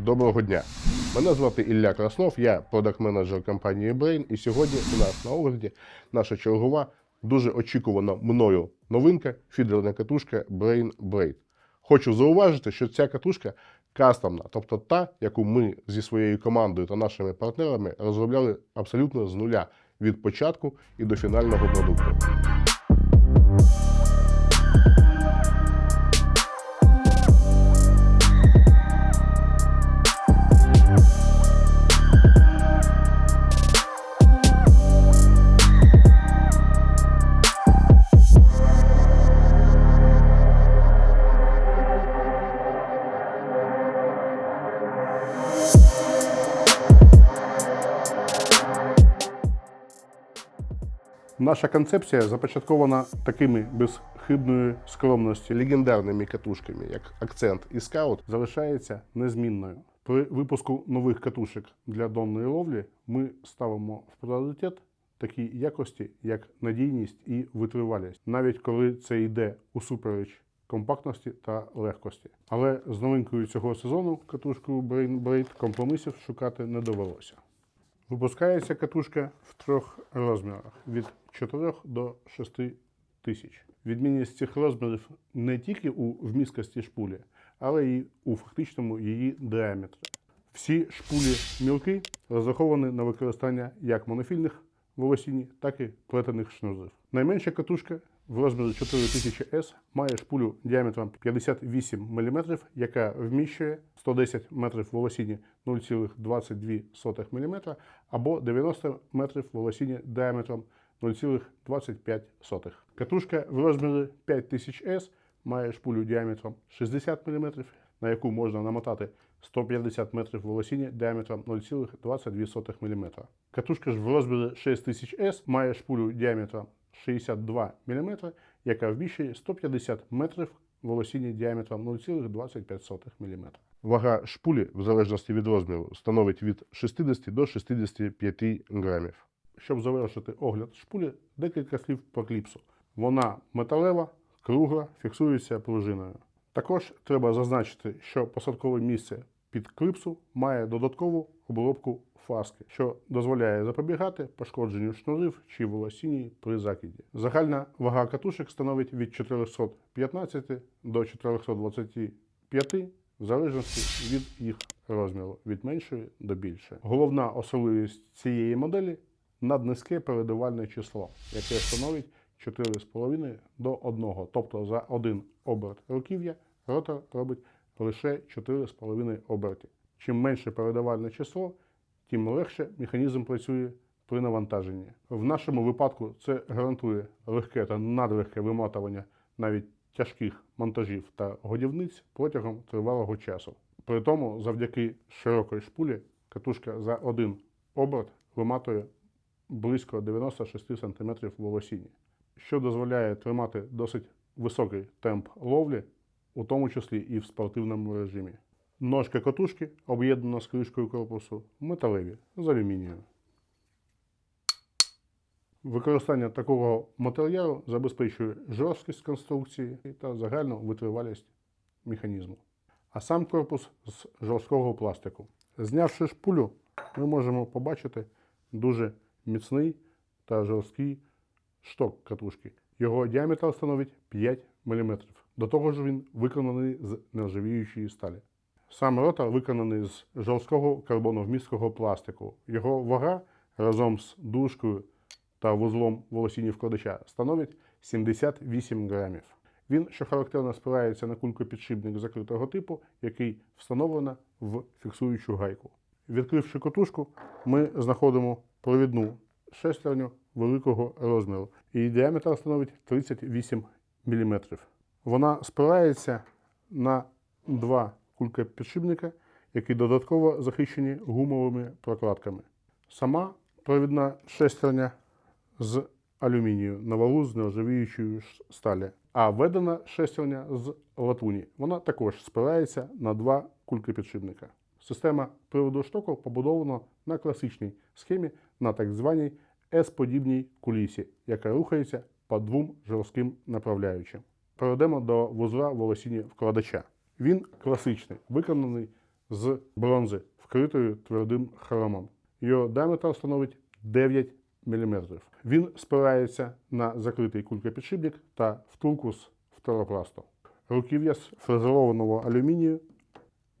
доброго дня. Мене звати Ілля Краснов, я продакт-менеджер компанії Brain, і сьогодні у нас на огляді наша чергова, дуже очікувана мною новинка фідерна катушка Brain Braid. Хочу зауважити, що ця катушка кастомна, тобто та, яку ми зі своєю командою та нашими партнерами розробляли абсолютно з нуля від початку і до фінального продукту. Наша концепція започаткована такими безхибної скромності легендарними катушками, як акцент і скаут, залишається незмінною. При випуску нових катушок для донної ловлі ми ставимо в пріоритет такі якості, як надійність і витривалість, навіть коли це йде усупереч компактності та легкості. Але з новинкою цього сезону катушкою Brain Braid компромісів шукати не довелося. Випускається катушка в трьох розмірах від 4 до 6 тисяч. Відмінність цих розмірів не тільки у вмісткості шпулі, але й у фактичному її діаметрі. Всі шпулі мілки розраховані на використання як монофільних волосінь, так і плетених шнурзів. Найменша катушка в розмірі 4000S має шпулю діаметром 58 мм, яка вміщує 110 метрів волосіння 0,22 мм або 90 метрів волосіння діаметром 0,25. Катушка в розмірі 5000S має шпулю діаметром 60 мм, на яку можна намотати 150 метрів волосіння діаметром 0,22 мм. Катушка ж в розмірі 6000S має шпулю діаметром 62 мм, яка вміщує 150 метрів волосіння діаметром 0,25 мм. Вага шпулі, в залежності від розміру, становить від 60 до 65 грамів. Щоб завершити огляд шпулі, декілька слів про кліпсу. Вона металева, кругла, фіксується пружиною. Також треба зазначити, що посадкове місце під кліпсу має додаткову обробку фаски, що дозволяє запобігати пошкодженню шнурів чи волосіній при закиді. Загальна вага катушок становить від 415 до 425 в залежності від їх розміру, від меншої до більшої. Головна особливість цієї моделі наднизьке передавальне число, яке становить 4,5 до 1. Тобто за один оберт руків'я ротор робить лише 4,5 оберти. Чим менше передавальне число, тим легше механізм працює при навантаженні. В нашому випадку це гарантує легке та надлегке виматування навіть тяжких монтажів та годівниць протягом тривалого часу. При тому, завдяки широкій шпулі, катушка за один оберт виматує близько 96 см волосіння, що дозволяє тримати досить високий темп ловлі, у тому числі і в спортивному режимі. Ножка катушки об'єднана з кришкою корпусу металеві з алюмінію. Використання такого матеріалу забезпечує жорсткість конструкції та загальну витривалість механізму. А сам корпус з жорсткого пластику. Знявши шпулю, ми можемо побачити дуже міцний та жорсткий шток катушки. Його діаметр становить 5 мм. До того ж він виконаний з нержавіючої сталі. Сам ротор виконаний з жорсткого карбоновмісткого пластику. Його вага разом з дужкою та вузлом волосіння вкладача становить 78 грамів. Він, що характерно, спирається на кулькопідшипник закритого типу, який встановлено в фіксуючу гайку. Відкривши котушку, ми знаходимо провідну шестерню великого розміру. Її діаметр становить 38 мм. Вона спирається на два кулькопідшипника, які додатково захищені гумовими прокладками. Сама провідна шестерня з алюмінію на валу з нержавіючої сталі, а введена шестерня з латуні. Вона також спирається на два кулькопідшипника. Система приводу штоку побудована на класичній схемі на так званій S-подібній кулісі, яка рухається по двом жорстким направляючим. Перейдемо до вузла волосіння вкладача. Він класичний, виконаний з бронзи, вкритою твердим хромом. Його діаметр становить 9 мм. Він спирається на закритий кулькопідшипник та втулку з фторопласту. Руків'я з фрезерованого алюмінію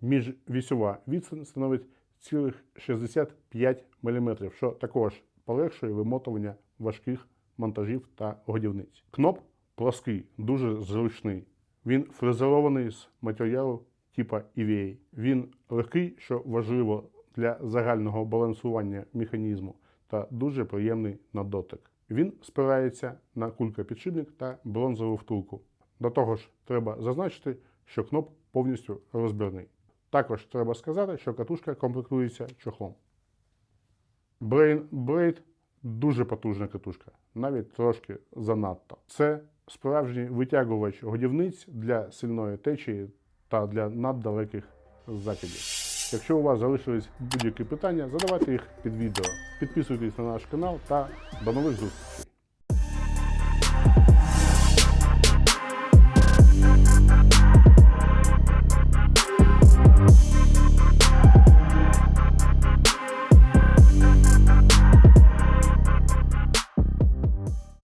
міжвісьова відстань становить цілих 65 мм, що також полегшує вимотування важких монтажів та годівниць. Кноп плоский, дуже зручний. Він фрезерований з матеріалу типа EVA. Він легкий, що важливо для загального балансування механізму, та дуже приємний на дотик. Він спирається на кулькопідшипник та бронзову втулку. До того ж, треба зазначити, що кноп повністю розбірний. Також треба сказати, що катушка комплектується чохлом. Brain Blade дуже потужна катушка, навіть трошки занадто. Це справжній витягувач годівниць для сильної течії та для наддалеких закидів. Якщо у вас залишились будь-які питання, задавайте їх під відео. Підписуйтесь на наш канал та до нових зустрічей!